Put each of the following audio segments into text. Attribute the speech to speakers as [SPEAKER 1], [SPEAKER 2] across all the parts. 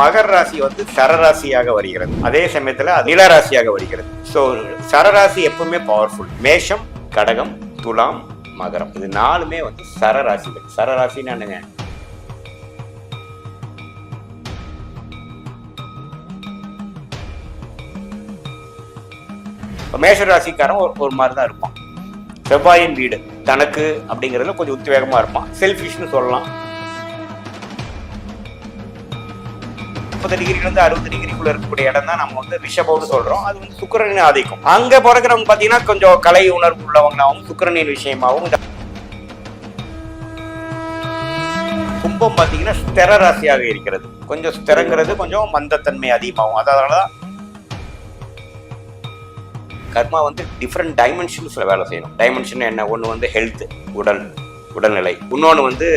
[SPEAKER 1] மகர் ராசி வந்து சரராசியாக வருகிறது. அதே சமயத்துல அது நிலராசியாக வருகிறது. ஸோ சரராசி எப்பவுமே பவர்ஃபுல் மேஷம் கடகம் துலாம் மகரம். இது நாலுமே வந்து சரராசிகள். சரராசின்னு என்னங்க? இப்ப மேஷ ஒரு ஒரு மாதிரி தான் இருப்பான். செவ்வாயின் வீடு. தனக்கு அப்படிங்கிறதுல கொஞ்சம் உத்வேகமாக இருப்பான். செல்ஃபிஷ்னு சொல்லலாம். முப்பது டிகிரிலேருந்து அறுபது டிகிரிக்குள்ள இருக்கக்கூடிய இடம் தான் நம்ம வந்து ரிஷபம்னு சொல்றோம். அது வந்து சுக்கரனின் ஆதிக்கும். அங்க பிறக்கிறவங்க பாத்தீங்கன்னா கொஞ்சம் கலை உணர்வு உள்ளவங்களாகவும் சுக்கரனின் விஷயமாகவும் கும்பம் பார்த்தீங்கன்னா ஸ்திர ராசியாக இருக்கிறது. கொஞ்சம் ஸ்திரங்கிறது கொஞ்சம் மந்தத்தன்மை அதிகமாகும். அதனால தான் கர்மா வந்து டிஃப்ரெண்ட் டைமென்ஷன்ஸில் வேலை செய்யணும். டைமென்ஷன் என்ன? ஒன்று வந்து ஹெல்த் உடல் உடல்நிலை. இன்னொன்று வந்து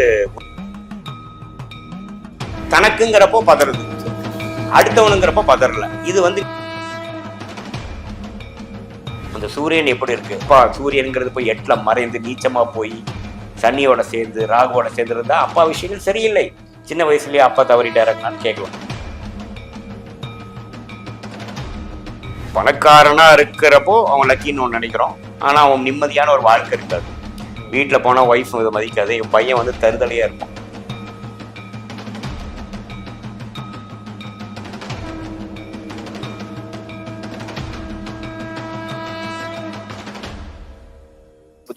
[SPEAKER 1] தனக்குங்கிறப்போ பதறுது. அடுத்தவனுங்கிறப்ப பதறல. இது வந்து அந்த சூரியன் எப்படி இருக்கு? அப்பா சூரியனுங்கிறது போய் எட்டில் மறைந்து நீச்சமா போய் சனியோட சேர்ந்து ராகுவோட சேர்ந்து இருந்தா அப்பா விஷயங்கள் சரியில்லை. சின்ன வயசுலயே அப்பா தவறிட்டாருங்களான்னு கேட்கலாம். பணக்காரனா இருக்கிறப்போ அவன் லக்கின்னு ஒன்று நினைக்கிறோம். ஆனால் அவன் நிம்மதியான ஒரு வாழ்க்கை இருக்காது. வீட்டில் போனால் ஒய்ஃப் இதை மதிக்காது. என் பையன் வந்து தருதலையாக இருப்பான்.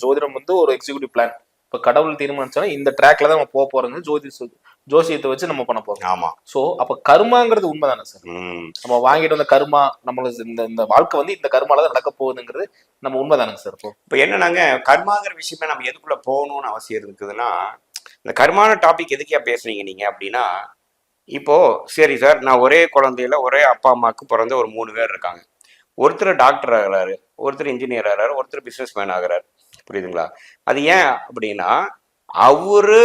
[SPEAKER 2] ஜோதிடம் வந்து ஒரு எக்ஸிக்யூட்டிவ் பிளான் இப்போ கடவுள் தீர்மானிச்சா இந்த ட்ராக்ல தான் நம்ம போக போறது ஜோதி ஜோசியத்தை வச்சு நம்ம பண்ண போறோம்.
[SPEAKER 1] ஆமா.
[SPEAKER 2] சோ அப்ப கர்மாங்கிறது உண்மைதானே சார்
[SPEAKER 1] ம்.
[SPEAKER 2] நம்ம வாங்கிட்டு வந்த கர்மா நம்மளுக்கு இந்த இந்த வாழ்க்கை வந்து இந்த கர்மால தான் நடக்க போகுதுங்கிறது நம்ம உண்மைதானங்க சார் இப்போ?
[SPEAKER 1] இப்போ என்னன்னாங்க கர்மாங்கிற விஷயமே நம்ம எதுக்குள்ள போகணும்னு அவசியம் இருக்குதுன்னா இந்த கர்மான டாபிக் எதுக்கே பேசுறீங்க நீங்க அப்படின்னா இப்போ சரி சார் நான் ஒரே குழந்தையில ஒரே அப்பா அம்மாவுக்கு பிறந்த ஒரு மூணு பேர் இருக்காங்க. ஒருத்தர் டாக்டர் ஆகிறாரு ஒருத்தர் இன்ஜினியர் ஆகிறாரு ஒருத்தர் பிசினஸ் மேன் ஆகிறாரு. புரியுதுங்களா? அது ஏன் அப்படின்னா அவரு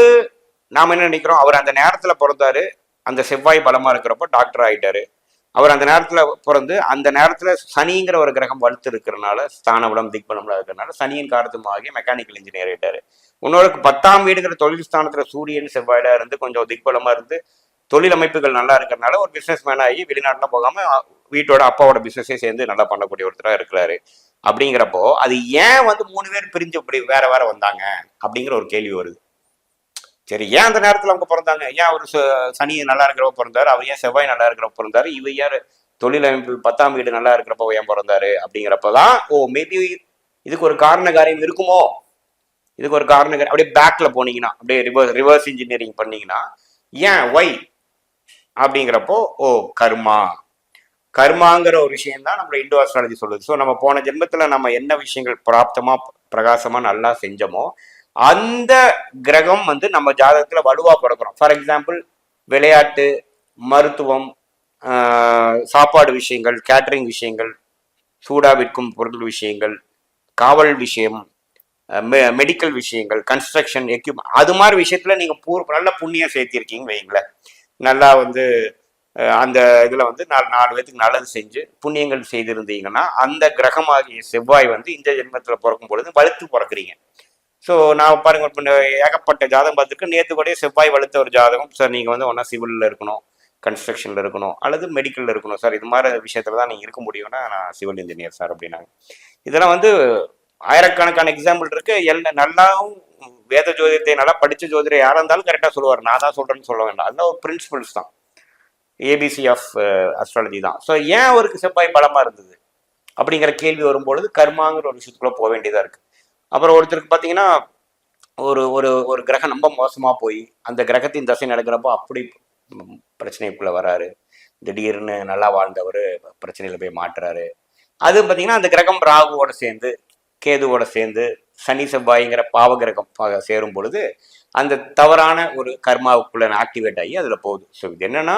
[SPEAKER 1] நாம என்ன நினைக்கிறோம்? அவர் அந்த நேரத்துல பிறந்தாரு. அந்த செவ்வாய் பலமா இருக்கிறப்போ டாக்டர் ஆயிட்டாரு. அவர் அந்த நேரத்துல பிறந்து அந்த நேரத்துல சனிங்கிற ஒரு கிரகம் வலுத்து இருக்கிறனால ஸ்தானபலம் திக்பலம்ல இருக்கிறனால சனியின் காரணமாகி மெக்கானிக்கல் இன்ஜினியர் ஆயிட்டாரு. இன்னொருக்கு பத்தாம் வீடுங்கிற தொழில் ஸ்தானத்துல சூரியன் செவ்வாயிலாக இருந்து கொஞ்சம் திக்பலமா இருந்து தொழில் அமைப்புகள் நல்லா இருக்கிறனால ஒரு பிசினஸ் மேன் ஆகி வெளிநாட்டில் போகாம வீட்டோட அப்பாவோட பிசினஸே சேர்ந்து நல்லா பண்ணக்கூடிய ஒருத்தராக இருக்கிறாரு. அப்படிங்கிறப்போ அது ஏன் வந்து மூணு பேர் பிரிஞ்சு இப்படி வேற வேற வந்தாங்க? அப்படிங்கிற ஒரு கேள்வி வருது. சரி ஏன் அந்த நேரத்தில் அவங்க பிறந்தாங்க? ஏன் அவர் ச- சனி நல்லா இருக்கிறப்ப பிறந்தாரு? அவர் ஏன் செவ்வாய் நல்லா இருக்கிறப்ப பிறந்தாரு? இவ யார்? தொழிலமைப்பு பத்தாம் வீடு நல்லா இருக்கிறப்ப ஏன் பிறந்தாரு? அப்படிங்கிறப்ப தான் ஓ மேபி இதுக்கு ஒரு காரண காரியம் இருக்குமோ? இதுக்கு ஒரு காரண காரியம் அப்படியே பேக்ல போனீங்கன்னா அப்படியே ரிவர்ஸ் ரிவர்ஸ் இன்ஜினியரிங் பண்ணீங்கன்னா ஏன் ஒய் அப்படிங்கிறப்போ ஓ கர்மா. கர்மாங்கிற ஒரு விஷயம் தான் நம்மள இண்டோ அஸ்ட்ராலஜி சொல்லுது. ஸோ நம்ம போன ஜென்மத்தில் நம்ம என்ன விஷயங்கள் பிராப்தமா பிரகாசமா நல்லா செஞ்சோமோ அந்த கிரகம் வந்து நம்ம ஜாதகத்தில் வலுவாக பிறக்கிறோம். ஃபார் எக்ஸாம்பிள் விளையாட்டு மருத்துவம் சாப்பாடு விஷயங்கள் கேட்டரிங் விஷயங்கள் சூடா விற்கும் பொருள் விஷயங்கள் காவல் விஷயம் மெடிக்கல் விஷயங்கள் கன்ஸ்ட்ரக்ஷன் எக்யூப் அது மாதிரி விஷயத்துல நீங்க பூர் நல்ல புண்ணியம் சேர்த்திருக்கீங்க வைங்களேன் நல்லா வந்து அந்த இதில் வந்து நாலு நாலு பேத்துக்கு நல்லது செஞ்சு புண்ணியங்கள் செய்திருந்தீங்கன்னா அந்த கிரகமாகிய செவ்வாய் வந்து இந்த ஜென்மத்தில் பிறக்கும் பொழுது வலுத்து பிறக்குறீங்க. ஸோ நான் பாருங்க ஏகப்பட்ட ஜாதகம் பார்த்துருக்கு. நேற்று கூட செவ்வாய் வலுத்த ஒரு ஜாதகம். சார் நீங்கள் வந்து ஒன்றா சிவிலில் இருக்கணும் கன்ஸ்ட்ரக்ஷனில் இருக்கணும் அல்லது மெடிக்கலில் இருக்கணும். சார் இது மாதிரி விஷயத்தில் தான் நீங்கள் இருக்க முடியும்னா நான் சிவில் இன்ஜினியர் சார் அப்படின்னாங்க. இதெல்லாம் வந்து ஆயிரக்கணக்கான எக்ஸாம்பிள் இருக்கு. எல்ல நல்லாவும் வேத ஜோதிடத்தை நல்லா படிச்ச ஜோதிடர் யாராக இருந்தாலும் கரெக்டாக சொல்லுவார். நான் தான் சொல்கிறேன்னு சொல்ல வேண்டாம். அதெல்லாம் ஒரு பிரின்சிபல்ஸ் தான். ஏபிசி ஆஃப் அஸ்ட்ராலஜி தான். ஸோ ஏன் அவருக்கு செவ்வாய் பலமாக இருந்தது? அப்படிங்கிற கேள்வி வரும்பொழுது கர்மாங்கிற ஒரு விஷயத்துக்குள்ளே போக வேண்டியதாக இருக்குது அப்புறம் ஒருத்தருக்கு பார்த்தீங்கன்னா ஒரு ஒரு ஒரு கிரகம் ரொம்ப மோசமாக போய் அந்த கிரகத்தின் தசை நடக்கிறப்போ அப்படி பிரச்சனைக்குள்ளே வராரு. திடீர்னு நல்லா வாழ்ந்தவர் பிரச்சனையில் போய் மாட்டுறாரு. அது பார்த்தீங்கன்னா அந்த கிரகம் ராகுவோட சேர்ந்து கேதுவோட சேர்ந்து சனி செவ்வாய்ங்கிற பாவ கிரகம் சேரும் பொழுது அந்த தவறான ஒரு கர்மாவுக்குள்ள ஆக்டிவேட் ஆகி அதில் போகுது. ஸோ இது என்னன்னா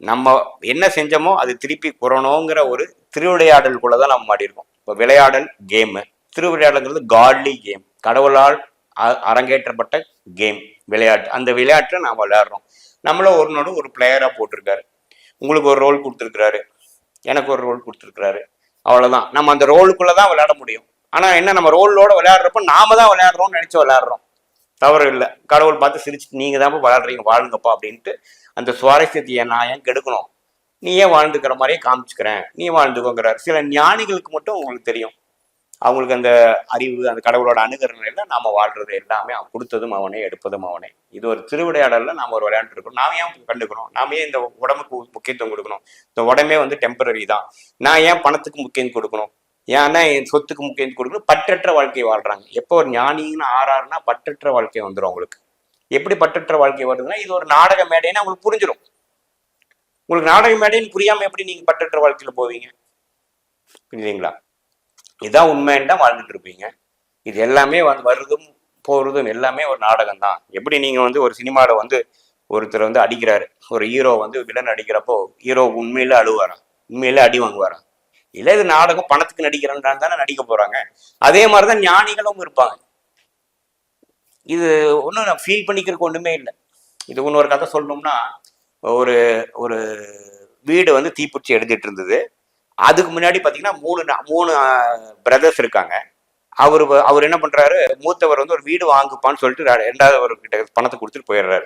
[SPEAKER 1] நம்ம என்ன செஞ்சோமோ அது திருப்பி குறணுங்கிற ஒரு திருவிளையாடலுக்குள்ள தான் நம்ம மாட்டியிருக்கோம். இப்போ விளையாடல் கேமு திருவிளையாடல்ங்கிறது காட்லி கேம் கடவுளால் அ- அரங்கேற்றப்பட்ட கேம் விளையாட்டு. அந்த விளையாட்டை நாம் விளையாடுறோம். நம்மளும் ஒரு நோடு ஒரு பிளேயராக போட்டிருக்காரு. உங்களுக்கு ஒரு ரோல் கொடுத்துருக்குறாரு. எனக்கு ஒரு ரோல் கொடுத்துருக்குறாரு. அவ்வளோதான் நம்ம அந்த ரோலுக்குள்ளே தான் விளையாட முடியும். ஆனா என்ன நம்ம ரோலோட விளையாடுறப்ப நாம தான் விளையாடுறோம்னு நினைச்சு விளையாடுறோம். தவறு இல்லை. கடவுள் பார்த்து சிரிச்சுட்டு நீங்க தான் விளையாடுறீங்க வாழுங்கப்பா அப்படின்ட்டு அந்த சுவாரஸ்யத்தை நான் ஏன் கெடுக்கணும்? நீ ஏன் வாழ்ந்துக்கிற மாதிரியே காமிச்சுக்கிறேன். நீ வாழ்ந்துக்கோங்கிறார். சில ஞானிகளுக்கு மட்டும் உங்களுக்கு தெரியும். அவங்களுக்கு அந்த அறிவு அந்த கடவுளோட அணுகரணையில நாம வாழ்றது எல்லாமே அவன் கொடுத்ததும் அவனே எடுப்பதும் அவனே. இது ஒரு திருவிளையாடலில் நாம ஒரு விளையாண்டு இருக்கோம். நாம ஏன் கண்டுக்கணும்? நாம் ஏன் இந்த உடம்புக்கு முக்கியத்துவம் கொடுக்கணும்? இந்த உடம்பே வந்து டெம்பரரி தான். நான் ஏன் பணத்துக்கு முக்கியம் கொடுக்கணும்? ஏன்னா என் சொத்துக்கு முக்கியம் கொடுக்கணும்? பற்றற்ற வாழ்க்கையை வாழ்றாங்க. எப்போ ஒரு ஞானின்னு ஆறாருன்னா பற்றற்ற வாழ்க்கை வந்துடும் அவங்களுக்கு. எப்படி பற்றற்ற வாழ்க்கை வருதுன்னா இது ஒரு நாடக மேடைன்னு உங்களுக்கு புரிஞ்சிடும் உங்களுக்கு நாடக மேடைன்னு புரியாம எப்படி நீங்க பற்றற்ற வாழ்க்கையில போவீங்க? புரியுதுங்களா? இதுதான் உண்மைன்னு தான் வாழ்ந்துட்டு இருப்பீங்க. இது எல்லாமே வந்து வருதும் போறதும் எல்லாமே ஒரு நாடகம் தான். எப்படி நீங்க வந்து ஒரு சினிமாவில் வந்து ஒருத்தர் வந்து அடிக்கிறாரு ஒரு ஹீரோ வந்து வில்லன் அடிக்கிறப்போ ஹீரோ உண்மையில அழுவாராம் உண்மையில அடி வாங்குவாராம். இல்லை இது நாடகம் பணத்துக்கு நடிக்கிறேன்னு தானே நடிக்க போறாங்க. அதே மாதிரிதான் ஞானிகளும் இருப்பாங்க. இது ஒன்றும் நான் ஃபீல் பண்ணிக்கிறதுக்கு ஒன்றுமே இல்லை. இது இன்னொரு கதை சொல்லணும்னா ஒரு ஒரு வீடு வந்து தீப்பிடிச்சி எடுத்துட்டு இருந்தது. அதுக்கு முன்னாடி பார்த்தீங்கன்னா மூணு நா- மூணு பிரதர்ஸ் இருக்காங்க. அவர் அவர் என்ன பண்ணுறாரு மூத்தவர் வந்து ஒரு வீடு வாங்குப்பான்னு சொல்லிட்டு ரெண்டாவது கிட்ட பணத்தை கொடுத்துட்டு போயிடுறாரு.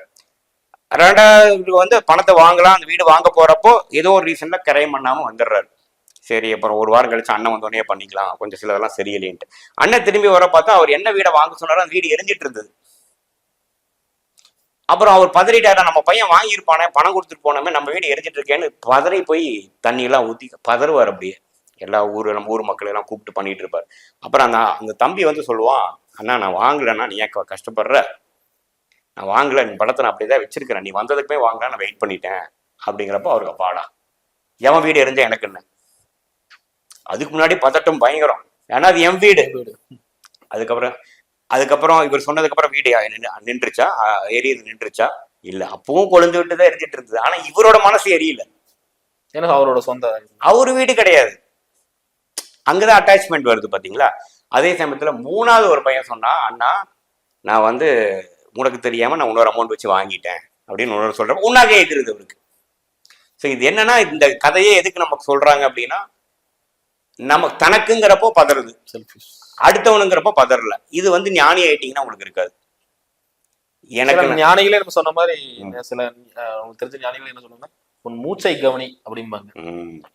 [SPEAKER 1] ரெண்டாவது வந்து பணத்தை வாங்கலாம் அந்த வீடு வாங்க போகிறப்போ ஏதோ ஒரு ரீசனில் கிரையம் பண்ணாமல் வந்துடுறாரு. சரி அப்புறம் ஒரு வாரம் கழிச்சு அண்ணன் வந்தோடனே பண்ணிக்கலாம். கொஞ்சம் சிலதெல்லாம் சரியில்லைன்ட்டு. அண்ணன் திரும்பி வர பார்த்தா அவர் என்ன வீடை வாங்க சொன்னாரோ அந்த வீடு எரிஞ்சிட்டு இருந்தது. அப்புறம் அவர் பதறிட்டாரா. நம்ம பையன் வாங்கியிருப்பானே பணம் கொடுத்துட்டு போனோமே நம்ம வீடு எரிஞ்சிட்டு இருக்கேன்னு பதறி போய் தண்ணியெல்லாம் ஊற்றி ஊத்தி பதறுவார் அப்படியே. எல்லா ஊர் நம்ம ஊர் மக்கள் எல்லாம் கூப்பிட்டு பண்ணிட்டு இருப்பார். அப்புறம் அந்த அந்த தம்பி வந்து சொல்லுவான் அண்ணா நான் வாங்கலைன்னா நீ ஏன் கஷ்டப்படுற? நான் வாங்கல நீ படத்தை நான் அப்படியே தான் வச்சிருக்கிறேன். நீ வந்ததுக்குமே வாங்கலாம் நான் வெயிட் பண்ணிட்டேன். அப்படிங்கிறப்ப அவருக்கு அப்பாடா எவன் வீடு எரிஞ்சா எனக்கு என்ன? அதுக்கு முன்னாடி பதட்டம் பயங்கரம். ஏன்னா அது என் வீடு. அதுக்கப்புறம் அதுக்கப்புறம் இவர் சொன்னதுக்கு அப்புறம் வீடு நின்றுச்சா? எரியுது நின்றுச்சா? இல்ல. அப்பவும் கொழுந்து விட்டு தான் எரிஞ்சிட்டு இருந்தது. ஆனா இவரோட மனசு எரியல.
[SPEAKER 2] ஏன்னா அவரோட சொந்த
[SPEAKER 1] அவரு வீடு கிடையாது. அங்கதான் அட்டாச்மெண்ட் வருது பாத்தீங்களா? அதே சமயத்துல மூணாவது ஒரு பையன் சொன்னா அண்ணா நான் வந்து உனக்கு தெரியாம நான் இன்னொரு அமௌண்ட் வச்சு வாங்கிட்டேன். அப்படின்னு இன்னொரு சொல்றப்ப உன்னாக கேட்குறது அவருக்கு. ஸோ இது என்னன்னா இந்த கதையே எதுக்கு நமக்கு சொல்றாங்க அப்படின்னா நம்ம தனக்குங்கிறப்போ பதறுது. அடுத்தவனுங்கிறப்போ பதறல. இது வந்து ஞானி ஆயிட்டீங்கன்னா உங்களுக்கு இருக்காது. எனக்கு
[SPEAKER 2] ஞானிகளே நம்ம சொன்ன மாதிரி சில உங்களுக்கு தெரிஞ்ச ஞானிகளே என்ன சொல்லுவாங்க உன் மூச்சை கவனி அப்படிம்பாங்க.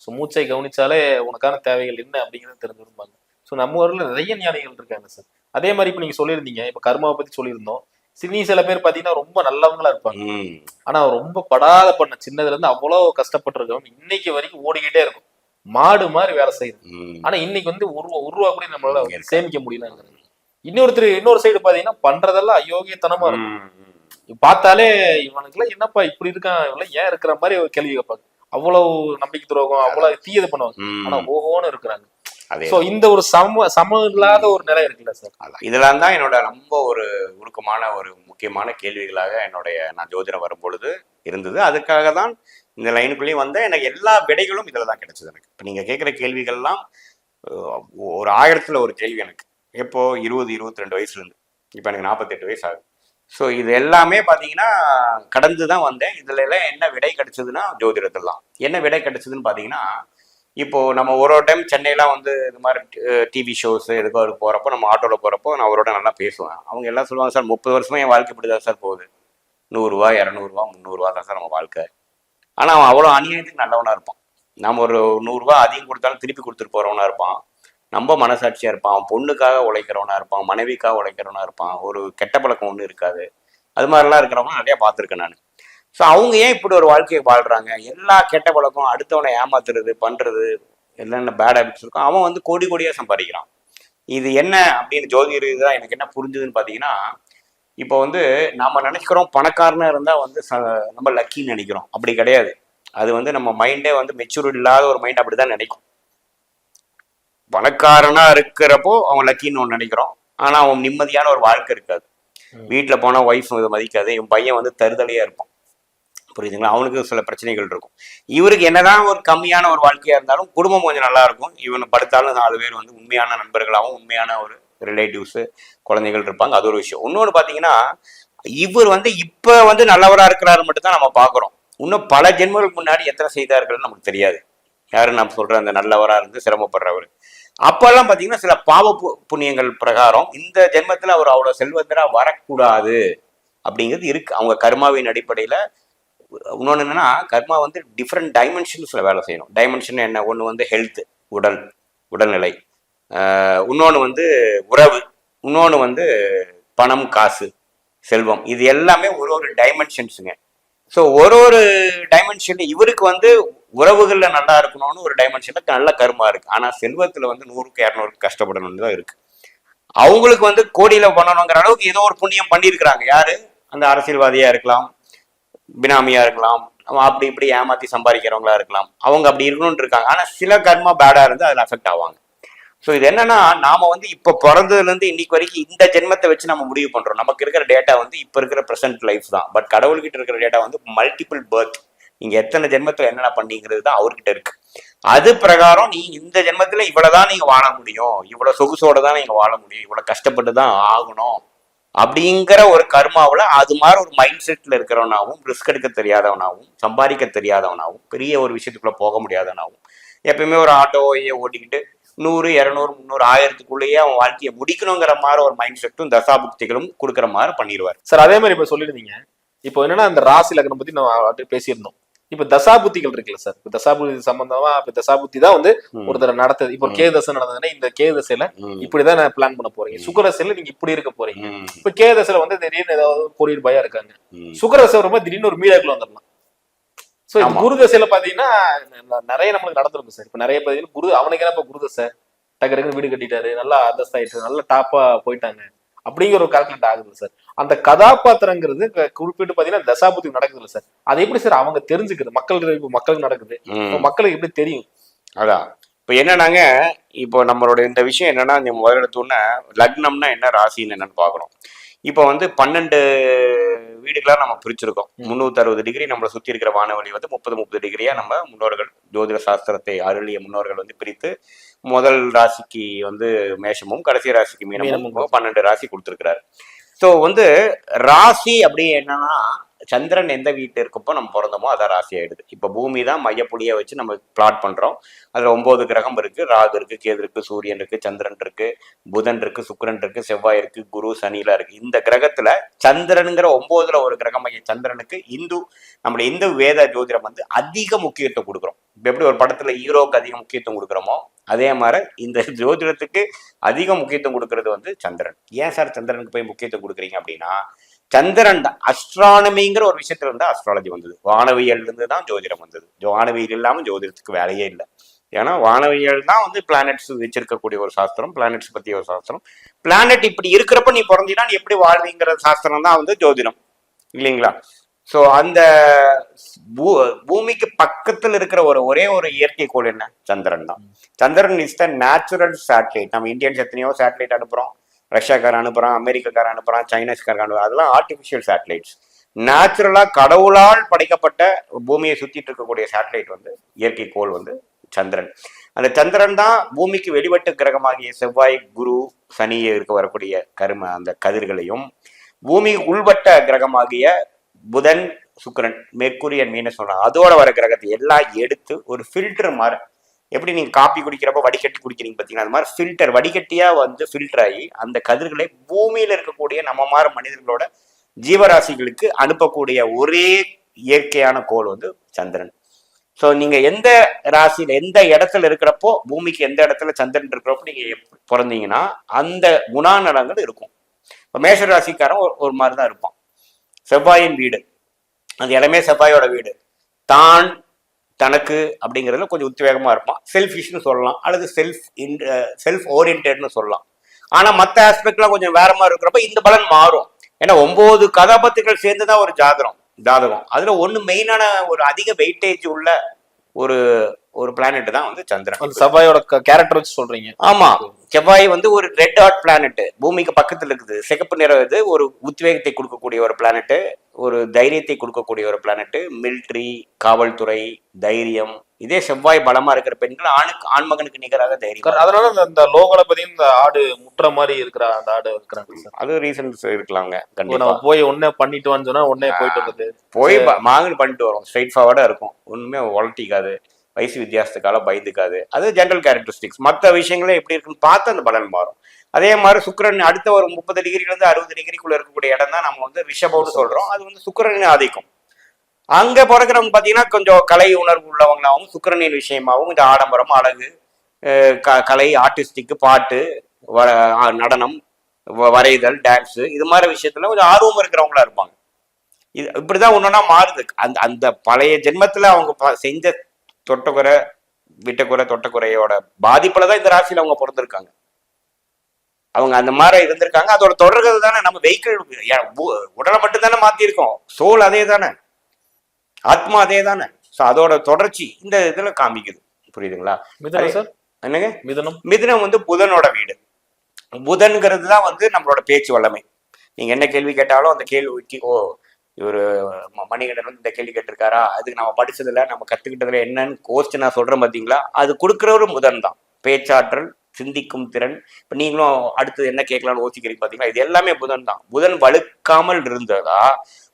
[SPEAKER 2] ஸோ மூச்சை கவனிச்சாலே உனக்கான தேவைகள் என்ன அப்படிங்கிறது தெரிஞ்சிருப்பாங்க. ஸோ நம்ம ஊர்ல நிறைய ஞானிகள் இருக்காங்க சார் அதே மாதிரி இப்போ நீங்க சொல்லியிருந்தீங்க இப்போ கர்மாவை பத்தி சொல்லியிருந்தோம். சினி சில பேர் பாத்தீங்கன்னா ரொம்ப நல்லவங்களா இருப்பாங்க.
[SPEAKER 1] ம்,
[SPEAKER 2] ஆனா ரொம்ப படாத பண்ண. சின்னதுல இருந்து அவ்வளவு கஷ்டப்பட்டிருக்கவங்க இன்னைக்கு வரைக்கும் ஓடிக்கிட்டே இருக்கும். மாடு மாதிரி வேலை செய்யுது. ஆனா இன்னைக்கு வந்து ஒரு ஒரு ரூபா கூட நம்மளால. சேமிக்க முடியல இன்னொருத்தர் இன்னொரு சைடு பாத்தீங்கன்னா பண்றதெல்லாம் அயோக்கியத்தனமா இருக்கும். பார்த்தாலே இவனுக்குலாம் என்னப்பா இப்படி இருக்கான்? இவெல்லாம் ஏன் இருக்கிற மாதிரி ஒரு கேள்வி கேட்பாங்க. அவ்வளவு நம்பிக்கை துரோகம் அவ்வளவு தீயது பண்ணுவாங்க. ஆனா ஓஹோன்னு இருக்கிறாங்க. சோ இந்த ஒரு சம சம இல்லாத ஒரு நிலை இருக்குல்ல சார்.
[SPEAKER 1] இதெல்லாம் தான் என்னோட ரொம்ப ஒரு உருக்கமான ஒரு முக்கியமான கேள்விகளாக என்னுடைய நான் ஜோதிடம் வரும்பொழுது இருந்தது. அதுக்காக தான் இந்த லைனுக்குள்ளேயும் வந்த எனக்கு எல்லா விடைகளும் இதில் தான் கிடைச்சது எனக்கு. இப்போ நீங்கள் கேட்குற கேள்விகள்லாம் ஒரு ஆயிரத்தில் ஒரு கேள்வி எனக்கு. எப்போது இருபது இருபத்தி ரெண்டு வயசுலேருந்து. இப்போ எனக்கு நாற்பத்தெட்டு வயசு ஆகுது. ஸோ இது எல்லாமே பார்த்தீங்கன்னா கடந்து தான் வந்தேன். இதில் எல்லாம் என்ன விடை கிடைச்சதுன்னா ஜோதிடத்தில் தான் என்ன விடை கிடைச்சதுன்னு பார்த்தீங்கன்னா இப்போது நம்ம ஒரு ஒரு டைம் சென்னையெல்லாம் வந்து இது மாதிரி டிவி ஷோஸ் எதுக்கோ ஒரு போகிறப்போ நம்ம ஆட்டோவில் போகிறப்போ நான் அவரோட நல்லா பேசுவேன். அவங்க எல்லாம் சொல்லுவாங்க சார் முப்பது வருஷமே என் வாழ்க்கை இப்படி தான் சார் போகுது. நூறுரூவா இரநூறுவா முந்நூறுரூவா தான் சார் நம்ம வாழ்க்கை. ஆனால் அவன் அவ்வளோ அநியாயத்துக்கு நல்லவனாக இருப்பான். நம்ம ஒரு நூறுரூவா அதிகம் கொடுத்தாலும் திருப்பி கொடுத்துட்டு போகிறவனா இருப்பான். ரொம்ப மனசாட்சியாக இருப்பான். அவன் பொண்ணுக்காக உழைக்கிறவனா இருப்பான். மனைவிக்காக உழைக்கிறவனா இருப்பான். ஒரு கெட்ட பழக்கம் ஒன்றும் இருக்காது. அது மாதிரிலாம் இருக்கிறவங்க நிறையா பார்த்துருக்கேன் நான். ஸோ அவங்க ஏன் இப்படி ஒரு வாழ்க்கையை வாழ்றாங்க? எல்லா கெட்ட பழக்கம் அடுத்தவனை ஏமாத்துறது பண்றது என்னென்ன பேட் ஹேபிட்ஸ் இருக்கும் அவன் வந்து கோடி கோடியாக சம்பாதிக்கிறான். இது என்ன அப்படின்னு ஜோதிடர் இதுதான் எனக்கு என்ன புரிஞ்சுதுன்னு பார்த்தீங்கன்னா இப்போ வந்து நாம நினைக்கிறோம் பணக்காரனா இருந்தா வந்து ச- நம்ம லக்கின்னு நினைக்கிறோம். அப்படி கிடையாது. அது வந்து நம்ம மைண்டே வந்து மெச்சூர் இல்லாத ஒரு மைண்ட் அப்படிதான் நினைக்கும். பணக்காரனா இருக்கிறப்போ அவன் லக்கின்னு ஒன்று நினைக்கிறோம். ஆனா அவன் நிம்மதியான ஒரு வாழ்க்கை இருக்காது. வீட்டுல போனா ஒய்ஃப் இதை மதிக்காது. இவன் பையன் வந்து தருதலையா இருப்பான். புரியுதுங்களா? அவனுக்கு சில பிரச்சனைகள் இருக்கும். இவருக்கு என்னதான் ஒரு கம்மியான ஒரு வாழ்க்கையா இருந்தாலும் குடும்பம் கொஞ்சம் நல்லா இருக்கும். இவன் படுத்தாலும் நாலு பேர் வந்து உண்மையான நண்பர்களாகவும் உண்மையான ஒரு ரிலேட்டிவ்ஸு குழந்தைகள் இருப்பாங்க. அது ஒரு விஷயம். இன்னொன்று பார்த்தீங்கன்னா இவர் வந்து இப்போ வந்து நல்லவராக இருக்கிறாரு மட்டும்தான் நம்ம பார்க்குறோம் இன்னும் பல ஜென்மங்களுக்கு முன்னாடி எத்தனை செய்தார்கள் நமக்கு தெரியாது. யாரு நான் சொல்கிற அந்த நல்லவராக இருந்து சிரமப்படுறவர். அப்போல்லாம் பார்த்தீங்கன்னா சில பாவ பு- புண்ணியங்கள் பிரகாரம் இந்த ஜென்மத்தில் அவர் அவ்வளோ செல்வந்தராக வரக்கூடாது அப்படிங்கிறது இருக்கு. அவங்க கர்மாவின் அடிப்படையில் இன்னொன்று என்னன்னா கர்மா வந்து டிஃப்ரெண்ட் டைமென்ஷன்ஸில் வேலை செய்யணும். டைமென்ஷன் என்ன? ஒன்று வந்து ஹெல்த் உடல் உடல்நிலை. இன்னொன்று வந்து உறவு. இன்னொன்று வந்து பணம் காசு செல்வம். இது எல்லாமே ஒரு ஒரு டைமென்ஷன்ஸுங்க ஸோ ஒரு ஒரு டைமென்ஷன் இவருக்கு வந்து உறவுகளில் நல்லா இருக்கணும்னு ஒரு டைமென்ஷன்ல நல்ல கருமா இருக்கு. ஆனால் செல்வத்தில் வந்து நூறுக்கு இரநூறுக்கு கஷ்டப்படணும்னு தான் இருக்கு. அவங்களுக்கு வந்து கோடியில பண்ணணுங்கிற அளவுக்கு ஏதோ ஒரு புண்ணியம் பண்ணியிருக்கிறாங்க. யாரு? அந்த அரசியல்வாதியா இருக்கலாம் பினாமியா இருக்கலாம் அப்படி இப்படி ஏமாத்தி சம்பாதிக்கிறவங்களா இருக்கலாம். அவங்க அப்படி இருக்கணும்னு இருக்காங்க. ஆனா சில கர்மா பேடா இருந்து அதுல அஃபெக்ட் ஆவாங்க. ஸோ இது என்னன்னா நாம வந்து இப்போ பிறந்ததுல இருந்து இன்னைக்கு வரைக்கும் இந்த ஜென்மத்தை வச்சு நம்ம முடிவு பண்றோம். நமக்கு இருக்கிற டேட்டா வந்து இப்போ இருக்கிற ப்ரெசென்ட் லைஃப் தான். பட் கடவுள்கிட்ட இருக்கிற டேட்டா வந்து மல்டிபிள் பர்த் நீங்க எத்தனை ஜென்மத்தில் என்னென்ன பண்ணீங்கிறது தான் அவர்கிட்ட இருக்கு. அது பிரகாரம் நீ இந்த ஜென்மத்துல இவ்வளவுதான் நீங்க வாழ முடியும். இவ்வளவு சொகுசோட தான் நீங்க வாழ முடியும். இவ்வளவு கஷ்டப்பட்டு தான் ஆகணும். அப்படிங்கிற ஒரு கர்மாவில் அது மாதிரி ஒரு மைண்ட் செட்டில் இருக்கிறவனாகவும் ரிஸ்க் எடுக்க தெரியாதவனாகவும் சம்பாதிக்க தெரியாதவனாகவும் பெரிய ஒரு விஷயத்துக்குள்ள போக முடியாதவனாகவும் எப்பயுமே ஒரு ஆட்டோவையே ஓட்டிக்கிட்டு நூறு இரநூறு முந்நூறு ஆயிரத்துக்குள்ளேயே அவன் வாழ்க்கையை முடிக்கணுங்கிற மாதிரி ஒரு மைண்ட் செட்டும் தசாபுக்திகளும் கொடுக்குற மாதிரி பண்ணிடுவார்
[SPEAKER 2] சார் அதே மாதிரி இப்ப சொல்லிருந்தீங்க இப்போ என்னன்னா அந்த ராசி லக்னம் பத்தி நம்ம பேசியிருந்தோம் இப்ப தசாபுத்திகள் இருக்குல்ல சார் இப்ப தசாபுத்தி சம்பந்தமா இப்ப தசாபுத்தி தான் வந்து. ஒருத்தர் நடத்தது இப்போ. கே தசை நடந்ததுன்னா இந்த கே தசையில. இப்படிதான் நான் பிளான் பண்ண போறீங்க. சுக்கரசையில நீங்க இப்படி இருக்க போறீங்க. இப்ப கே தசையில வந்து திடீர்னு ஏதாவது கோடியில் பயம் இருக்காங்க
[SPEAKER 1] ம்.
[SPEAKER 2] சுக்கரதசை வரும்போது திடீர்னு ஒரு மீடாக்குள்ள வந்துடலாம் சோ
[SPEAKER 1] ஆமா.
[SPEAKER 2] குரு தசையில பாத்தீங்கன்னா நிறைய நம்மளுக்கு நடந்திருக்கும் சார் இப்ப நிறைய பாத்தீங்கன்னா குரு அவனுக்கு என்ன இப்ப குரு தசை? டக்கு டக்குன்னு வீடு கட்டிட்டாரு நல்லா அந்தஸ்தாயிட்டு நல்ல டாப்பா போயிட்டாங்க. அப்படிங்கிற ஒரு கால்குலேட் ஆகுது சார் அந்த கதாபாத்திரங்கிறது குறிப்பிட்டு பாத்தீங்கன்னா தசாபுத்தி நடக்குதுல்ல சார் அது எப்படி சார் அவங்க தெரிஞ்சுக்கிறது மக்கள் இப்ப மக்களுக்கு நடக்குது. மக்களுக்கு எப்படி தெரியும்?
[SPEAKER 1] அதான் இப்போ என்னன்னாங்க இப்போ நம்மளோட இந்த விஷயம் என்னன்னா நீ முதல்ல எடுத்தோன்னே லக்னம்னா என்ன ராசின்னு என்னன்னு பார்க்குறோம் இப்போ வந்து பன்னெண்டு வீடுகளாக நம்ம பிரிச்சிருக்கோம். முந்நூற்றி அறுபது டிகிரி நம்மளை சுற்றி இருக்கிற வானவெளி வந்து முப்பது முப்பது டிகிரியா நம்ம முன்னோர்கள் ஜோதிட சாஸ்திரத்தை அருளிய முன்னோர்கள் வந்து பிரித்து முதல் ராசிக்கு வந்து மேஷமும் கடைசி ராசிக்கு மீனமும் பன்னெண்டு ராசி கொடுத்துருக்கிறாரு. ஸோ வந்து ராசி அப்படி என்னன்னா சந்திரன் எந்த வீட்டு இருக்கப்போ நம்ம பிறந்தோமோ அதான் ராசி ஆயிடுது. இப்போ பூமி தான் மையப்புள்ளியை வச்சு நம்ம பிளாட் பண்றோம். அதுல ஒன்பது கிரகம் இருக்கு. ராகு இருக்கு கேது இருக்கு சூரியன் இருக்கு சந்திரன் இருக்கு புதன் இருக்கு சுக்கிரன் இருக்கு செவ்வாய் இருக்கு குரு சனிலாம் இருக்கு. இந்த கிரகத்துல சந்திரனுங்கிற ஒன்பதுல ஒரு கிரகம் மைய சந்திரனுக்கு இந்து நம்மளோட இந்து வேத ஜோதிடம் வந்து அதிக முக்கியத்துவம் கொடுக்குறோம். இப்போ எப்படி ஒரு படத்துல ஹீரோக்கு அதிக முக்கியத்துவம் கொடுக்குறோமோ அதே மாதிரி இந்த ஜோதிடத்துக்கு அதிக முக்கியத்துவம் கொடுக்கறது வந்து சந்திரன். ஏன் சார் சந்திரனுக்கு போய் முக்கியத்துவம் கொடுக்குறீங்க அப்படின்னா சந்திரன் தான். அஸ்ட்ரானமிங்கிற ஒரு விஷயத்துல இருந்து அஸ்ட்ராலஜி வந்தது. வானவியல் இருந்து தான் ஜோதிடம் வந்தது. வானவியல் இல்லாம ஜோதிடத்துக்கு வேலையே இல்லை. ஏன்னா வானவியல் தான் வந்து பிளானட்ஸ் வச்சிருக்கக்கூடிய ஒரு சாஸ்திரம் பிளானட்ஸ் பத்தி ஒரு சாஸ்திரம். பிளானட் இப்படி இருக்கிறப்ப நீ பிறந்தீங்கன்னா நீ எப்படி வாழ்வீங்கிற சாஸ்திரம் தான் வந்து ஜோதிடம். இல்லைங்களா? ஸோ அந்த பூ பூமிக்கு பக்கத்தில் இருக்கிற ஒரு ஒரே ஒரு இயற்கை கோள் என்ன? சந்திரன் தான். Chandran is the natural satellite நம்ம இந்தியன்ஸ் எத்தனையோ சேட்டலைட் அனுப்புறோம். ரஷ்யாக்காரன் அனுப்புகிறான் அமெரிக்காக்காரன் அனுப்புகிறான் சைனீஸ்காரன் அனுப்புறான். அதெல்லாம் ஆர்டிஃபிஷியல் சேட்டலைட்ஸ் நேச்சுரலாக கடவுளால் படைக்கப்பட்ட பூமியை சுற்றிட்டு இருக்கக்கூடிய சேட்டலைட் வந்து இயற்கை கோள் வந்து சந்திரன். அந்த சந்திரன் தான் பூமிக்கு வெளிவட்ட கிரகமாகிய செவ்வாய் குரு சனியை இருக்க வரக்கூடிய கரும அந்த கதிர்களையும் பூமி உள்வட்ட கிரகமாகிய புதன் சுக்கிரன் மேற்கூரியன் மீன சொல்கிறான் அதோட வர கிரகத்தை எல்லாம் எடுத்து ஒரு ஃபில்டர் மாதிரி எப்படி நீங்கள் காப்பி குடிக்கிறப்ப வடிகட்டி குடிக்கிறீங்க பார்த்தீங்கன்னா அது மாதிரி ஃபில்டர் வடிகட்டியாக வந்து ஃபில்டர் ஆகி அந்த கதிர்களை பூமியில இருக்கக்கூடிய நம்ம மாதிரி மனிதர்களோட ஜீவராசிகளுக்கு அனுப்பக்கூடிய ஒரே இயற்கையான கோள் வந்து சந்திரன். ஸோ நீங்க எந்த ராசியில எந்த இடத்துல இருக்கிறப்போ பூமிக்கு எந்த இடத்துல சந்திரன் இருக்கிறப்போ நீங்க பிறந்தீங்கன்னா அந்த குணாநலங்கள் இருக்கும். இப்போ மேஷ ராசிக்காரன் ஒரு ஒரு மாதிரி தான் இருப்பான். செவ்வாயின் வீடு. அது இடமே செவ்வாயோட வீடு. தான் தனக்கு அப்படிங்கிறதுல கொஞ்சம் உத்வேகமா இருப்பான். செல்ஃபிஷ்னு சொல்லலாம். அல்லது செல்ஃப் இன் செல்ஃப் ஓரியன்டட்னு சொல்லலாம். ஆனா மற்ற ஆஸ்பெக்ட்லாம் கொஞ்சம் வேற மாதிரி இருக்கிறப்ப இந்த பலன் மாறும். ஏன்னா ஒன்பது கதாபாத்திரங்கள் சேர்ந்து தான் ஒரு ஜாதகம் ஜாதகம். அதுல ஒண்ணு மெயினான ஒரு அதிக வெயிட்டேஜ் உள்ள ஒரு ஒரு பிளானட் தான் வந்து சந்திரன்.
[SPEAKER 2] செவ்வாயோட கேரக்டர் வச்சு சொல்றீங்க.
[SPEAKER 1] ஆமா. செவ்வாய் வந்து ஒரு ரெட் ஹாட் பிளானட் பூமிக்கு பக்கத்துல இருக்குது. சிகப்பு நிறம் இது ஒரு உத்வேகத்தை கொடுக்கக்கூடிய ஒரு பிளானட் ஒரு தைரியத்தை கொடுக்கக்கூடிய ஒரு பிளானட் மிலிட்ரி காவல்துறை தைரியம். இதே செவ்வாய் பலமா இருக்கிற பெண்கள் ஆணுக்கு ஆண்மகனுக்கு நிகராக தைரியம்.
[SPEAKER 2] அதனால அந்த லோகோல பாத்தீங்கன்னா இந்த ஆடு முட்டுற மாதிரி இருக்கிற அந்த ஆடு இருக்கிறாங்க
[SPEAKER 1] அது ரீசன்ஸ் இருக்கலாங்க
[SPEAKER 2] நம்ம போய் உடனே பண்ணிட்டு வான்னு சொன்னா உடனே போயிட்டு வருது
[SPEAKER 1] போய் மாங்கன்னு பண்ணிட்டு வரும் ஸ்ட்ரைட் ஃபார்வர்டா இருக்கும். ஒண்ணுமே உழட்டிக்காது. வயசு வித்தியாசத்துக்கால பயந்துக்காது. அது ஜென்ரல் கேரக்டரிஸ்டிக்ஸ் மற்ற விஷயங்களே எப்படி இருக்குன்னு பார்த்து அந்த பலன் மாறும். அதே மாதிரி சுக்கரன் அடுத்த ஒரு முப்பது டிகிரிலேருந்து அறுபது டிகிரிக்குள்ள இருக்கக்கூடிய இடம் தான் நம்ம வந்து ரிஷபம்னு சொல்றோம். அது வந்து சுக்கிரனின் ஆதிக்கம். அங்க பிறக்கிறவங்க பார்த்தீங்கன்னா கொஞ்சம் கலை உணர்வு உள்ளவங்களாகவும் சுக்கரனின் விஷயமாகவும் இந்த ஆடம்பரம் அழகு க- கலை ஆர்டிஸ்டிக்கு பாட்டு வ- நடனம் வ- வரைதல் டான்ஸு இது மாதிரி விஷயத்துல கொஞ்சம் ஆர்வம் இருக்கிறவங்களா இருப்பாங்க. இது இப்படிதான் ஒன்றுனா மாறுது. அந்த அந்த பழைய ஜென்மத்தில் அவங்க செஞ்ச தொட்டக்குறை விட்டக்குறை தொட்டக்குறையோட பாதிப்புல தான் இந்த ராசியில அவங்க பிறந்திருக்காங்க. அவங்க அந்த மாதிரி இருந்திருக்காங்க. அதோட தொடர்கள் தானே நம்ம வெஹிக்கிள் உடலை மட்டும் தானே மாத்திருக்கோம் சோல் அதே தானே. ஆத்மா அதே தானே. ஸோ அதோட தொடர்ச்சி இந்த இதுல காமிக்குது. புரியுதுங்களா? என்னங்க?
[SPEAKER 2] மிதுனம்.
[SPEAKER 1] மிதுனம் வந்து புதனோட வீடு. புதன்கிறது தான் வந்து நம்மளோட பேச்சு வல்லமை. நீங்க என்ன கேள்வி கேட்டாலும் அந்த கேள்விக்கு ஓ இவர் மணிகண்டன் வந்து இந்த கேள்வி கேட்டிருக்காரா? அதுக்கு நம்ம படிச்சதுல நம்ம கத்துக்கிட்டதுல என்னன்னு கோர்ஸ் நான் சொல்றேன் பாத்தீங்களா? அது கொடுக்குறவரும் முதன் தான் பேச்சாற்றல் சிந்திக்கும் திறன். இப்ப நீங்களும் அடுத்து என்ன கேட்கலாம்னு யோசிக்கிறீங்க பாத்தீங்களா? இது எல்லாமே புதன் தான் புதன் வலுக்காமல் இருந்ததா?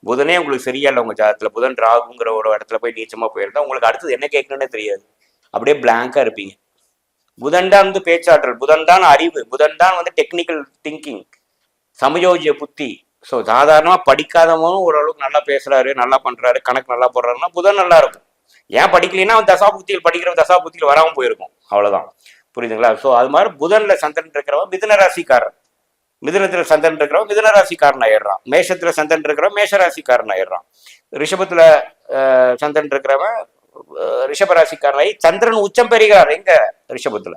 [SPEAKER 1] புதனே உங்களுக்கு சரியா இல்லை உங்க ஜாதத்துல புதன் ராகுங்கிற ஒரு இடத்துல போய் நீச்சமா போயிருந்தா உங்களுக்கு அடுத்தது என்ன கேட்கணும்னே தெரியாது. அப்படியே பிளாங்கா இருப்பீங்க. புதன் தான் வந்து பேச்சாற்றல். புதன் தான் அறிவு. புதன் தான் வந்து டெக்னிக்கல் திங்கிங் சமயோஜிய புத்தி. ஸோ சாதாரணமாக படிக்காதவனும் ஓரளவுக்கு நல்லா பேசுறாரு நல்லா பண்றாரு கணக்கு நல்லா போடுறாருன்னா புதன் நல்லா இருக்கும். ஏன் படிக்கலைன்னா அவன் தசா புத்தியில் படிக்கிற தசா புத்தியில் போயிருக்கும். அவ்வளோதான் புரியுதுங்களா? ஸோ அது மாதிரி புதனில் சந்திரன் இருக்கிறவன் மிதுன ராசிக்காரன். மிதுனத்துல சந்திரன் இருக்கிறவன் மிதுன ராசிக்காரன் ஆயிடுறான். மேஷத்துல சந்திரன் இருக்கிறவன் மேஷ ராசிக்காரன் ஆயிடுறான். ரிஷபத்துல சந்திரன் இருக்கிறவன் அஹ், ரிஷப ராசிக்காரனாகி சந்திரன் உச்சம் பெறுகிறார். எங்க? ரிஷபத்துல.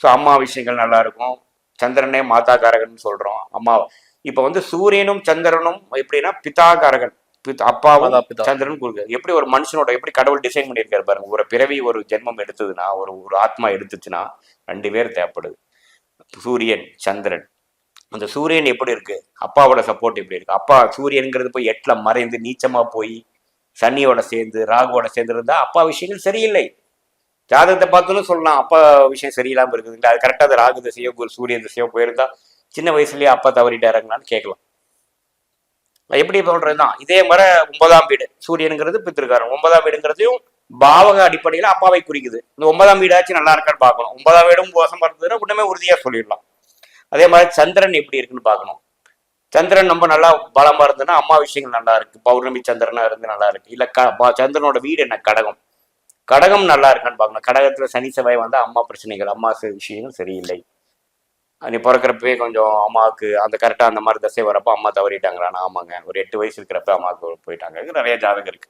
[SPEAKER 1] ஸோ அம்மா விஷயங்கள் நல்லா இருக்கும். சந்திரனே மாதாகாரகன் சொல்றோம். அம்மா இப்ப வந்து சூரியனும் சந்திரனும் எப்படின்னா பிதாகாரகன். பித்- அப்பாவும். சந்திரன் கொடுக்கு எப்படி ஒரு மனுஷனோட எப்படி கடவுள் டிசைன் பண்ணியிருக்காரு பாருங்க. ஒரு பிறவி ஒரு ஜென்மம் எடுத்ததுன்னா ஒரு ஒரு ஆத்மா எடுத்துச்சுன்னா ரெண்டு பேர் தேவைப்படுது. சூரியன் சந்திரன். அந்த சூரியன் எப்படி இருக்கு? அப்பாவோட சப்போர்ட் எப்படி இருக்கு? அப்பா சூரியன்கிறது போய் எட்டுல மறைந்து நீச்சமா போய் சனியோட சேர்ந்து ராகுவோட சேர்ந்து இருந்தா அப்பா விஷயங்கள் சரியில்லை. ஜாதகத்தை பார்த்துன்னு சொல்லலாம் அப்பா விஷயம் சரியில்லாம இருக்குதுங்களா அது கரெக்டாக அது ராகு திசையோ ஒரு சூரிய திசையோ போயிருந்தா சின்ன வயசுலயே அப்பா தவறிட்டாருங்களான்னு கேட்கலாம் எப்படி சொல்றதுதான் இதே மாதிரி ஒன்பதாம் வீடு. சூரியனுங்கிறது பித்திருக்காரன். ஒன்பதாம் வீடுங்கிறதையும் பாவக அடிப்படையில அப்பாவை குறிக்குது. இந்த ஒன்பதாம் வீடாச்சும் நல்லா இருக்கான்னு பார்க்கணும். ஒன்பதாம் வீடும் மோசமா இருந்ததுன்னா உடனே உறுதியா சொல்லிடலாம். அதே மாதிரி சந்திரன் எப்படி இருக்குன்னு பார்க்கணும். சந்திரன் ரொம்ப நல்லா பலமா இருந்ததுன்னா அம்மா விஷயங்கள் நல்லா இருக்கு. பௌர்ணமி சந்திரனா இருந்து நல்லா இருக்கு. இல்ல க சந்திரனோட வீடு என்ன? கடகம். கடகம் நல்லா இருக்கான்னு பார்க்கணும். கடகத்துல சனி செவ்வாய் வந்தா அம்மா பிரச்சனைகள் அம்மா விஷயங்கள் சரியில்லை. நீ பிறக்கிறப்பவே கொஞ்சம் அம்மாவுக்கு அந்த கரெக்டா அந்த மாதிரி தசை வரப்போ அம்மா தவறிட்டாங்களான்னு ஆமாங்க. ஒரு எட்டு வயசு இருக்கிறப்ப அம்மாவுக்கு போயிட்டாங்க. நிறைய ஜாதகம் இருக்கு.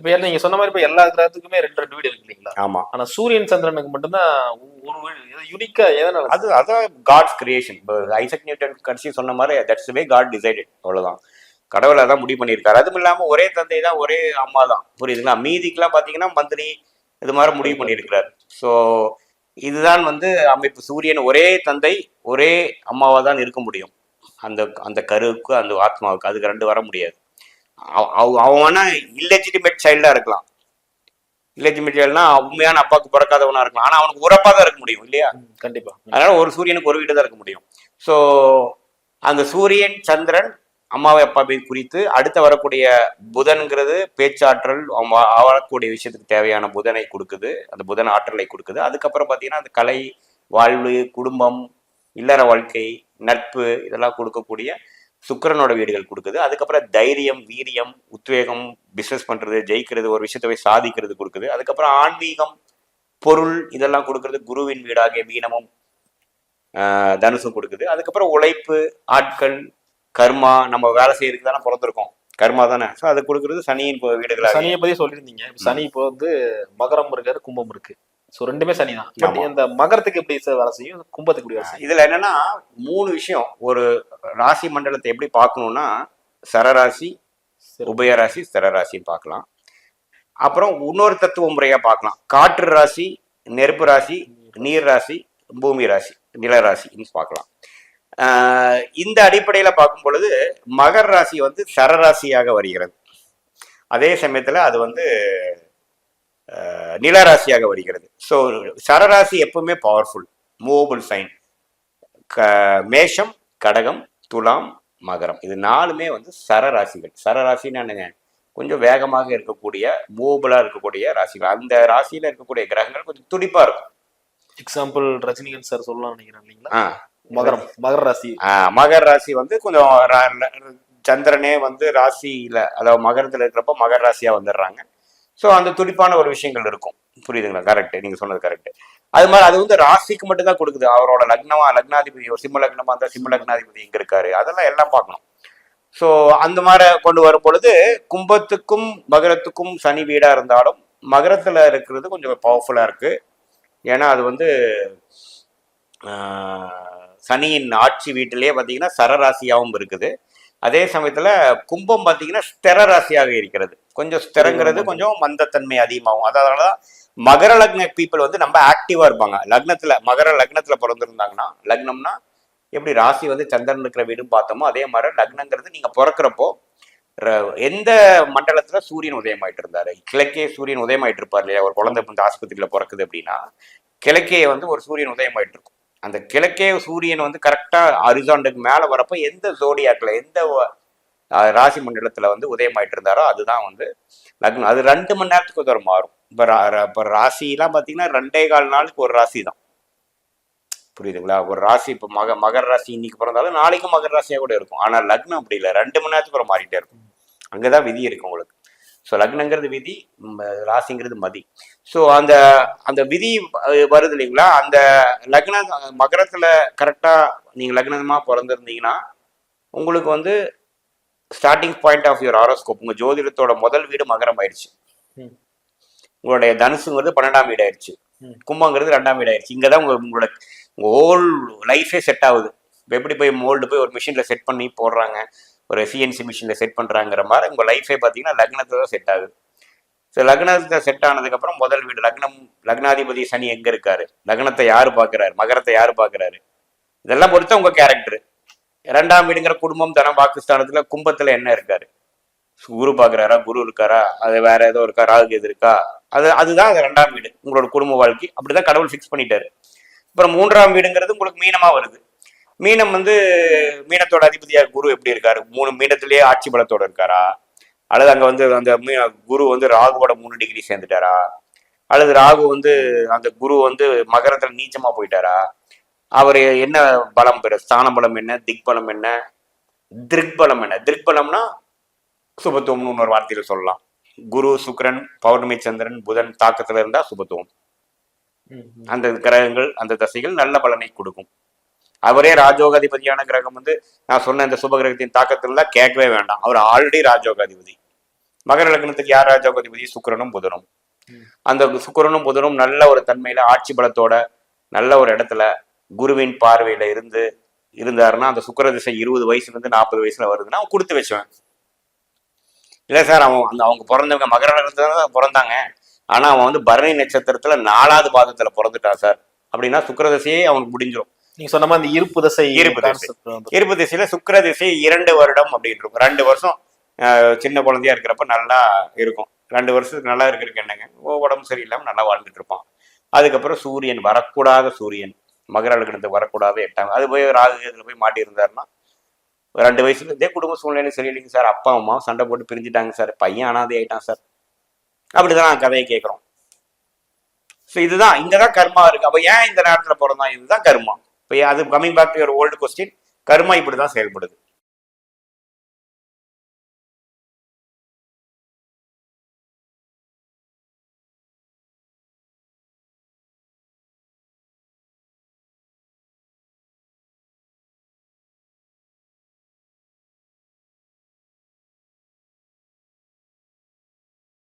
[SPEAKER 2] இப்ப நீங்க சொன்ன மாதிரி இப்ப எல்லா கிரகத்துக்குமே ரெண்டு ரெண்டு வீடு இருக்கு இல்லைங்களா?
[SPEAKER 1] ஆமா.
[SPEAKER 2] ஆனா சூரியன் சந்திரனுக்கு மட்டும்தான் ஒரு வீடு. யூனிக்கா எதனால
[SPEAKER 1] அது அதான் காட்ஸ் கிரியேஷன் இப்போ ஐசக் நியூட்டன் கடைசி சொன்ன மாதிரி தட்ஸ் வே காட் டிசைடட் அவ்வளவுதான். கடவுள் அதான் முடிவு பண்ணியிருக்காரு. அதுவும் இல்லாம ஒரே தந்தை தான் ஒரே அம்மா தான். புரியுதுங்களா? மீதிக்கெல்லாம் பாத்தீங்கன்னா மந்திரி இது மாதிரி முடிவு பண்ணியிருக்கிறார். ஸோ இதுதான் வந்து அமைப்பு. சூரியன் ஒரே தந்தை ஒரே அம்மாவா தான் இருக்க முடியும். அந்த அந்த கருவுக்கு அந்த ஆத்மாவுக்கு அதுக்கு ரெண்டு வர முடியாது. அவ- அவ- அவன் இல்லெஜிட்டிமேட் சைல்டா இருக்கலாம். இல்லெஜிட்டிமேட் சைல்டுனா உண்மையான அப்பாவுக்கு பிறக்காதவனா இருக்கலாம். ஆனா அவனுக்கு உறப்பா தான் இருக்க முடியும் இல்லையா?
[SPEAKER 2] ம், கண்டிப்பா.
[SPEAKER 1] அதனால ஒரு சூரியனுக்கு ஒரு வீடு தான் இருக்க முடியும். ஸோ அந்த சூரியன் சந்திரன் அம்மாவை அப்பாவை குறித்து அடுத்து வரக்கூடிய புதன்கிறது பேச்சாற்றல் அவன் வா- வாழக்கூடிய விஷயத்துக்கு தேவையான புதனை கொடுக்குது. அந்த புதன் ஆற்றலை கொடுக்குது. அதுக்கப்புறம் பார்த்தீங்கன்னா அந்த கலை வாழ்வு குடும்பம் இல்லற வாழ்க்கை நட்பு இதெல்லாம் கொடுக்கக்கூடிய சுக்கரனோட வீடுகள் கொடுக்குது. அதுக்கப்புறம் தைரியம் வீரியம் உத்வேகம் பிஸ்னஸ் பண்ணுறது ஜெயிக்கிறது ஒரு விஷயத்தை போய் சாதிக்கிறது கொடுக்குது. அதுக்கப்புறம் ஆன்மீகம் பொருள் இதெல்லாம் கொடுக்கறது குருவின் வீடாகிய மீனமும் தனுசும் கொடுக்குது. அதுக்கப்புறம் உழைப்பு ஆட்கள் கர்மா நம்ம வேலை செய்யறதுக்கு தானே பிறந்திருக்கோம். கர்மா தானே. ஸோ அது கொடுக்கறது சனியின் இப்போ வீடுகளாக
[SPEAKER 2] சனியை பத்தி சொல்லியிருந்தீங்க. சனி இப்போ வந்து மகரம் இருக்காரு கும்பம் இருக்கு. சோ ரெண்டுமே சனி தான். இந்த மகரத்துக்கு எப்படி வேலை செய்யும்? கும்பத்துக்கு எப்படி வேலை
[SPEAKER 1] இதுல என்னன்னா மூணு விஷயம். ஒரு ராசி மண்டலத்தை எப்படி பார்க்கணும்னா சரராசி
[SPEAKER 2] சரி.
[SPEAKER 1] உபயராசி ஸ்திரராசின்னு பார்க்கலாம். அப்புறம் இன்னொரு தத்துவ முறையா பார்க்கலாம். காற்று ராசி நெருப்பு ராசி நீர் ராசி பூமி ராசி நிலராசின்னு பார்க்கலாம். இந்த அடிப்படையில பார்க்கும் பொழுது மகர் ராசி வந்து சரராசியாக வருகிறது. அதே சமயத்துல அது வந்து ஆஹ் நிலராசியாக வருகிறது. ஸோ சரராசி எப்பவுமே பவர்ஃபுல் மூவபிள் சைன் க மேஷம் கடகம் துலாம் மகரம். இது நாலுமே வந்து சரராசிகள். சரராசின்னு என்னங்க? கொஞ்சம் வேகமாக இருக்கக்கூடிய மூவபிளா இருக்கக்கூடிய ராசிகள். அந்த ராசியில இருக்கக்கூடிய கிரகங்கள் கொஞ்சம் துடிப்பா இருக்கும்.
[SPEAKER 2] எக்ஸாம்பிள் ரஜினிகாந்த் சார் சொல்லலாம் நினைக்கிறேன் இல்லைங்களா. மகரம் மகர ராசி.
[SPEAKER 1] ஆ, மகர ராசி வந்து கொஞ்சம் ரா- சந்திரனே வந்து ராசியில அதாவது மகரத்துல இருக்கிறப்ப மகர ராசியா வந்துடுறாங்க. ஸோ அந்த துடிப்பான ஒரு விஷயங்கள் இருக்கும். புரியுதுங்களா? கரெக்ட் நீங்க சொன்னது கரெக்ட் அது மாதிரி அது வந்து ராசிக்கு மட்டும்தான் கொடுக்குது. அவரோட லக்னமா லக்னாதிபதி ஒரு சிம்ம லக்னமா இருந்தா சிம்ம லக்னாதிபதி இங்க இருக்காரு. அதெல்லாம் எல்லாம் பார்க்கணும். ஸோ அந்த மாதிரி கொண்டு வரும் பொழுது கும்பத்துக்கும் மகரத்துக்கும் சனி வீடா இருந்தாலும் மகரத்துல இருக்கிறது கொஞ்சம் பவர்ஃபுல்லா இருக்கு. ஏன்னா அது வந்து சனியின் ஆட்சி வீட்டிலேயே பார்த்தீங்கன்னா சரராசியாகவும் இருக்குது. அதே சமயத்துல கும்பம் பார்த்தீங்கன்னா ஸ்திர ராசியாக இருக்கிறது. கொஞ்சம் ஸ்திரங்கிறது கொஞ்சம் மந்தத்தன்மை அதிகமாகும். அதனால தான் மகர லக்ன பீப்புள் வந்து நம்ம ஆக்டிவா இருப்பாங்க. லக்னத்துல மகர லக்னத்துல பிறந்திருந்தாங்கன்னா லக்னம்னா எப்படி ராசி வந்து சந்திரன் இருக்கிற வீடும் பார்த்தோமோ அதே மாதிரி லக்னங்கிறது நீங்க பிறக்கிறப்போ எந்த மண்டலத்துல சூரியன் உதயமாயிட்டு இருந்தாரு? கிழக்கே சூரியன் உதயமாயிட்டு இருப்பார் இல்லையா? ஒரு குழந்தை வந்து ஆஸ்பத்திரியில பிறக்குது அப்படின்னா கிழக்கே வந்து ஒரு சூரியன் உதயமாயிட்டு இருக்கும். அந்த கிழக்கே சூரியன் வந்து கரெக்டாக அரிசாண்டுக்கு மேலே வரப்போ எந்த ஜோடியாக்கில் எந்த ராசி மண்டலத்தில் வந்து உதயமாயிட்டு இருந்தாரோ அதுதான் வந்து லக்னம். அது ரெண்டு மணி நேரத்துக்கு ஒரு மாறும். இப்போ இப்போ ராசிலாம் பார்த்தீங்கன்னா ரெண்டே கால் நாளுக்கு ஒரு ராசி தான். புரியுதுங்களா? ஒரு ராசி இப்போ மக மகர ராசி இன்னைக்கு பிறந்தாலும் நாளைக்கும் மகர ராசியாக கூட இருக்கும். ஆனால் லக்னம் அப்படி இல்லை. ரெண்டு மணி நேரத்துக்கு ஒரு மாறிட்டே இருக்கும். அங்கே தான் விதி இருக்கு உங்களுக்கு. ஸோ லக்னங்கிறது விதி ராசிங்கிறது மதி. ஸோ அந்த அந்த விதி வருது இல்லைங்களா? அந்த லக்ன மகரத்துல கரெக்டா நீங்க லக்னமா பிறந்திருந்தீங்கன்னா உங்களுக்கு வந்து starting point of your horoscope உங்க ஜோதிடத்தோட முதல் வீடு மகரம் ஆயிடுச்சு. உங்களுடைய தனுசுங்கிறது பன்னெண்டாம் வீடு ஆயிடுச்சு. கும்பங்கிறது ரெண்டாம் வீடு ஆயிடுச்சு. இங்கதான் உங்க உங்களோட உங்க ஹோல் லைஃபே செட் ஆகுது. எப்படி போய் மோல்டு போய் ஒரு மிஷின்ல செட் பண்ணி போடுறாங்க? ஒரு சிஎன்சி மிஷினில் செட் பண்ணுறாங்கிற மாதிரி உங்கள் லைஃபே பார்த்தீங்கன்னா லக்னத்தில் தான் செட் ஆகுது. ஸோ லக்னத்தில் செட் ஆனதுக்கப்புறம் முதல் வீடு லக்னம் லக்னாதிபதி சனி எங்கே இருக்காரு? லக்னத்தை யார் பார்க்குறாரு மகரத்தை யார் பார்க்கறாரு இதெல்லாம் பொறுத்த உங்கள் கேரக்டர் இரண்டாம் வீடுங்கிற குடும்பம் தனம் பாகிஸ்தானத்தில் கும்பத்தில் என்ன இருக்காரு? குரு பார்க்குறாரா குரு இருக்காரா? அது வேற ஏதோ இருக்கா? ராகு எது இருக்கா? அது அதுதான் அது ரெண்டாம் வீடு. உங்களோட குடும்ப வாழ்க்கை. அப்படிதான் கடவுள் ஃபிக்ஸ் பண்ணிட்டாரு. அப்புறம் மூன்றாம் வீடுங்கிறது உங்களுக்கு மீனமாக வருது. மீனம் வந்து மீனத்தோட அதிபதியா குரு எப்படி இருக்காரு? மூணு மீனத்திலேயே ஆட்சி பலத்தோட இருக்காரா? அல்லது அங்க வந்து அந்த குரு வந்து ராகுவோட மூணு டிகிரி சேர்ந்துட்டாரா? அல்லது ராகு வந்து அந்த குரு வந்து மகரத்துல நீச்சமா போயிட்டாரா? அவர் என்ன பலம் பெற ஸ்தான பலம் என்ன திக் பலம் என்ன? திருக்பலம் என்ன? திருக்பலம்னா சுபத்துவம்னு இன்னொரு வார்த்தையில சொல்லலாம். குரு சுக்கிரன் பௌர்ணமி சந்திரன் புதன் தாக்கத்துல இருந்தா சுபத்துவம். அந்த கிரகங்கள் அந்த தசைகள் நல்ல பலனை கொடுக்கும். அவரே ராஜோகாதிபதியான கிரகம் வந்து நான் சொன்ன இந்த சுப கிரகத்தின் தான் கேட்கவே வேண்டாம். அவர் ஆல்ரெடி ராஜோகாதிபதி. மகர லக்னத்துக்கு யார் ராஜோகாதிபதி? சுக்கரனும் புதனும். அந்த சுக்கரனும் புதனும் நல்ல ஒரு தன்மையில ஆட்சி பலத்தோட நல்ல ஒரு இடத்துல குருவின் பார்வையில இருந்து இருந்தாருன்னா அந்த சுக்கர திசை இருபது வயசுல இருந்து நாற்பது வயசுல வருதுன்னா அவன் கொடுத்து வச்சுவேன். இல்ல சார் அவன் அந்த அவங்க பிறந்தவங்க மகர லக்னத்துல தான் பிறந்தாங்க. ஆனா அவன் வந்து பரணி நட்சத்திரத்துல நாலாவது பாதத்துல பிறந்துட்டான் சார். அப்படின்னா சுக்கிரதசையே அவனுக்கு முடிஞ்சிடும்
[SPEAKER 2] நீங்க சொன்ன மாதிரி இந்த இருப்பு தசை
[SPEAKER 1] இருப்பு தசை. இருப்பு திசையில சுக்கிர திசை இரண்டு வருடம் அப்படின்னு இருக்கும். ரெண்டு வருஷம் சின்ன குழந்தையா இருக்கிறப்ப நல்லா இருக்கும். ரெண்டு வருஷத்துக்கு நல்லா இருக்கிறதுக்கு என்னங்க? ஓ, உடம்பு சரியில்லாம நல்லா வாழ்ந்துட்டு இருப்பான். அதுக்கப்புறம் சூரியன் வரக்கூடாத சூரியன். மகர லக்னத்துக்கு வரக்கூடாத எட்டாம் அது போய் ராகு போய் மாட்டி இருந்தாருன்னா ரெண்டு வயசுல இருந்தே குடும்ப சூழ்நிலை சரியில்லைங்க சார். அப்பா அம்மா சண்டை போட்டு பிரிஞ்சுட்டாங்க சார். பையன் அனாதை ஆயிட்டான் சார். அப்படிதான் கதையை கேட்குறோம். ஸோ இதுதான் இங்கதான் கர்மா இருக்கு. அப்ப ஏன் இந்த நேரத்துல பிறந்தான் இதுதான் கர்மா. இப்போ அது coming back to your old question karma இப்படிதான் செயல்படுது.